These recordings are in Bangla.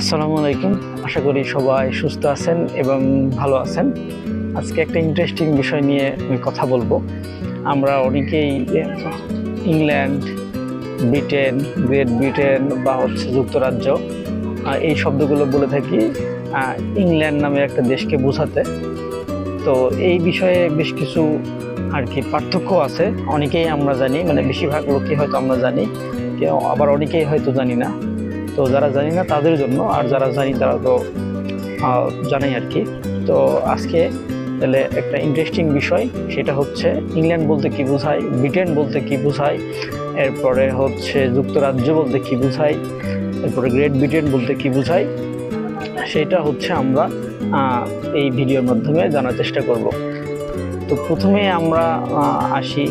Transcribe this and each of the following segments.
আসসালামু আলাইকুম। আশা করি সবাই সুস্থ আছেন এবং ভালো আছেন। আজকে একটা ইন্টারেস্টিং বিষয় নিয়ে আমি কথা বলব। আমরা অনেকেই ইংল্যান্ড ব্রিটেন গ্রেট ব্রিটেন বা হচ্ছে যুক্তরাজ্য এই শব্দগুলো বলে থাকি ইংল্যান্ড নামে একটা দেশকে বোঝাতে। তো এই বিষয়ে বেশ কিছু আর কি পার্থক্য আছে। অনেকেই আমরা জানি মানে বেশিরভাগ লোকই হয়তো আমরা জানি আবার অনেকেই হয়তো জানি না। তো যারা জানি না তাদের জন্য, আর যারা জানি তারা তো জানাই আর কি। তো আজকে তাহলে একটা ইন্টারেস্টিং বিষয়, সেটা হচ্ছে ইংল্যান্ড বলতে কি বোঝায়, ব্রিটেন বলতে কি বোঝায়, এরপরে হচ্ছে যুক্তরাজ্য বলতে কি বোঝায়, এরপরে গ্রেট ব্রিটেন বলতে কি বোঝায়, সেটা হচ্ছে আমরা এই ভিডিওর মাধ্যমে জানার চেষ্টা করব। তো প্রথমে আমরা আসি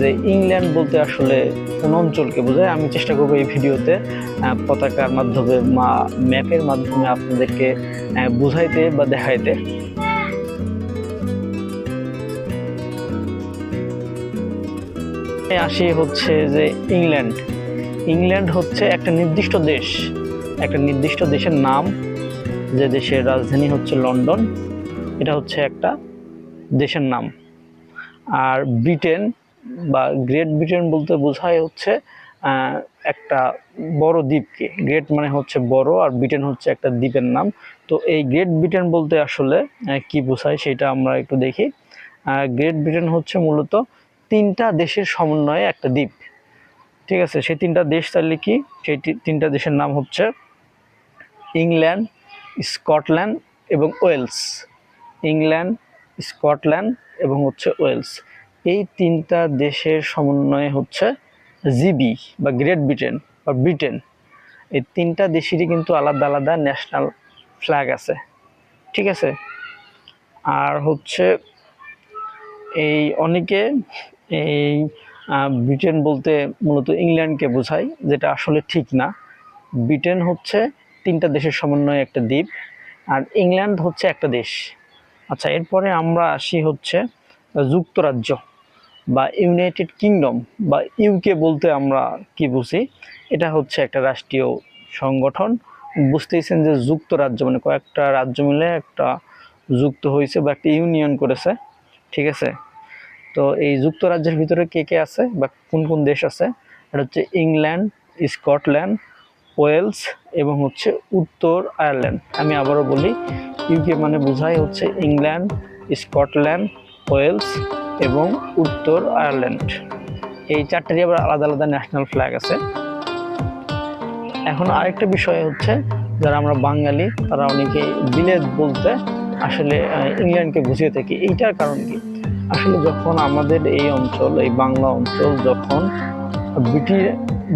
যে ইংল্যান্ড বলতে আসলে কোন অঞ্চলকে বোঝায়, আমি চেষ্টা করব এই ভিডিওতে পতাকার মাধ্যমে বা ম্যাপের মাধ্যমে আপনাদেরকে বুঝাইতে বা দেখাইতে। আসি হচ্ছে যে ইংল্যান্ড। ইংল্যান্ড হচ্ছে একটা নির্দিষ্ট দেশ। একটা নির্দিষ্ট দেশের নাম, যে দেশের রাজধানী হচ্ছে লন্ডন। এটা হচ্ছে একটা দেশের নাম। আর ব্রিটেন বা গ্রেট ব্রিটেন বলতে বোঝায় হচ্ছে একটা বড় দ্বীপকে। গ্রেট মানে হচ্ছে বড় আর ব্রিটেন হচ্ছে একটা দ্বীপের নাম। তো এই গ্রেট ব্রিটেন বলতে আসলে কি বোঝায় সেটা আমরা একটু দেখি। গ্রেট ব্রিটেন হচ্ছে মূলত তিনটা দেশের সমন্বয়ে একটা দ্বীপ। ঠিক আছে? সেই তিনটা দেশ তাহলে কি? সেই তিনটা দেশের নাম হচ্ছে ইংল্যান্ড স্কটল্যান্ড এবং ওয়েলস ইংল্যান্ড স্কটল্যান্ড এবং হচ্ছে ওয়েলস এই তিনটা দেশের সমন্বয়ে হচ্ছে জিবি বা গ্রেট ব্রিটেন বা ব্রিটেন এই তিনটা দেশেরই কিন্তু আলাদা আলাদা ন্যাশনাল ফ্ল্যাগ আছে। ঠিক আছে? আর হচ্ছে এই অনেকে এই ব্রিটেন বলতে মূলত ইংল্যান্ডকে বোঝায়, যেটা আসলে ঠিক না। ব্রিটেন হচ্ছে তিনটা দেশের সমন্বয়ে একটা দ্বীপ, আর ইংল্যান্ড হচ্ছে একটা দেশ। আচ্ছা এরপরে আমরা আসি হচ্ছে যুক্তরাজ্য। বা ইউনাইটেড কিংডম বা ইউকে বলতে আমরা কি বুঝি? এটা হচ্ছে একটা রাষ্ট্রীয় সংগঠন। বুঝতেইছেন যে যুক্তরাজ্য মানে কয়েকটা রাজ্য মিলে একটা যুক্ত হয়েছে বা একটা ইউনিয়ন করেছে, ঠিক আছে? তো এই যুক্তরাজ্যের ভিতরে কে কে আছে বা কোন কোন দেশ আছে? এটা হচ্ছে ইংল্যান্ড স্কটল্যান্ড ওয়েলস এবং হচ্ছে উত্তর আয়ারল্যান্ড আমি আবারও বলি ইউকে মানে বোঝায় হচ্ছে ইংল্যান্ড স্কটল্যান্ড ওয়েলস এবং উত্তর আয়ারল্যান্ড। এই চারটারই আবার আলাদা আলাদা ন্যাশনাল ফ্ল্যাগ আছে। এখন আরেকটা বিষয় হচ্ছে, যারা আমরা বাঙালি, তারা অনেকে বিলেত বলতে আসলে ইংল্যান্ডকে বুঝিয়ে থাকি। এইটার কারণ কি? আসলে যখন আমাদের এই অঞ্চল, এই বাংলা অঞ্চল যখন ব্রিটিশ,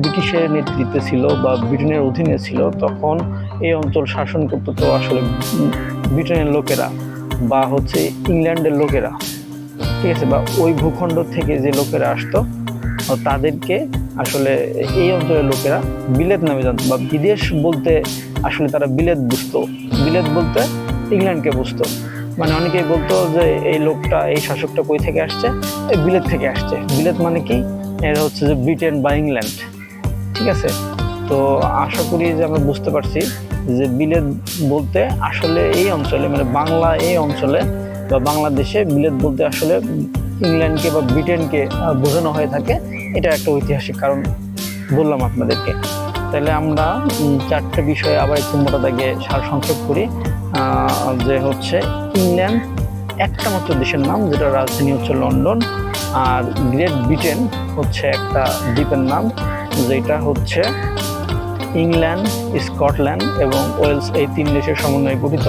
ব্রিটিশের নেতৃত্বে ছিল বা ব্রিটেনের অধীনে ছিল, তখন এই অঞ্চল শাসন করতো তো আসলে ব্রিটেনের লোকেরা বা হচ্ছে ইংল্যান্ডের লোকেরা। ঠিক আছে, বা ওই ভূখণ্ড থেকে যে লোকেরা আসতো তাদেরকে আসলে এই অঞ্চলের লোকেরা বিলেত নামে জানতো, বা বিদেশ বলতে আসলে তারা বিলেত বুঝতো। বিলেত বলতে ইংল্যান্ডকে বুঝতো। মানে অনেকেই বলতো যে এই লোকটা, এই শাসকটা কই থেকে আসছে? এই বিলেত থেকে আসছে। বিলেত মানে কি? এরা হচ্ছে যে ব্রিটেন বা ইংল্যান্ড। ঠিক আছে? তো আশা করি যে আমরা বুঝতে পারছি যে বিলেত বলতে আসলে এই অঞ্চলে মানে বাংলা এই অঞ্চলে বা বাংলাদেশে বিলেত বলতে আসলে ইংল্যান্ডকে বা ব্রিটেনকে বোঝানো হয়ে থাকে, এটা একটা ঐতিহাসিক কারণ বললাম আপনাদেরকে। তাহলে আমরা চারটে বিষয়ে আবার একটু মোটা দাগে সার সংক্ষেপ করি। যে হচ্ছে ইংল্যান্ড একটা মাত্র দেশের নাম, যেটা রাজধানী হচ্ছে লন্ডন, আর গ্রেট ব্রিটেন হচ্ছে একটা দ্বীপের নাম, যেটা হচ্ছে ইংল্যান্ড, স্কটল্যান্ড এবং ওয়েলস এই তিন দেশের সমন্বয়ে গঠিত।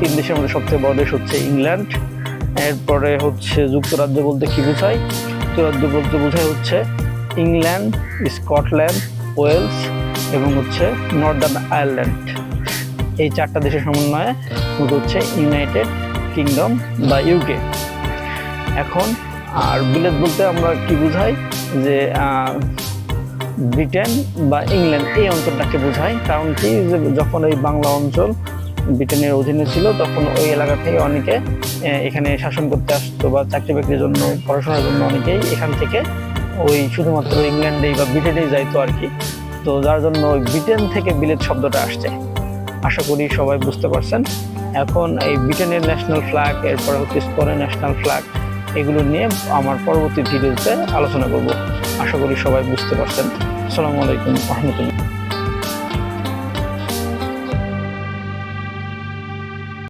তিন দেশের মধ্যে সবচেয়ে বড় দেশ হচ্ছে ইংল্যান্ড। এরপরে হচ্ছে যুক্তরাজ্য বলতে কী বোঝায়? যুক্তরাজ্য বলতে বোঝায় হচ্ছে ইংল্যান্ড, স্কটল্যান্ড, ওয়েলস এবং হচ্ছে নর্দার্ন আয়ারল্যান্ড। এই চারটা দেশের সমন্বয়ে হচ্ছে ইউনাইটেড কিংডম বা ইউকে। এখন আর বিলেত বলতে আমরা কি বোঝাই? যে ব্রিটেন বা ইংল্যান্ড এই অঞ্চলটাকে বোঝায়। কারণ কি? যখন এই বাংলা অঞ্চল ব্রিটেনের অধীনে ছিল, তখন ওই এলাকা থেকে অনেকে এখানে শাসন করতে আসতো বা চাকরি বাকরির জন্য, পড়াশোনার জন্য অনেকেই এখান থেকে ওই শুধুমাত্র ইংল্যান্ডেই বা ব্রিটেনেই যাইতো আর কি। তো যার জন্য ওই ব্রিটেন থেকে বিলেত শব্দটা আসছে। আশা করি সবাই বুঝতে পারছেন। এখন এই ব্রিটেনের ন্যাশনাল ফ্ল্যাগ, এরপরে হচ্ছে স্পেনের ন্যাশনাল ফ্ল্যাগ, এগুলো নিয়ে আমার পরবর্তী ভিডিওতে আলোচনা করব। আশা করি সবাই বুঝতে পারছেন। আসসালামু আলাইকুম রহমতুল্লাহ।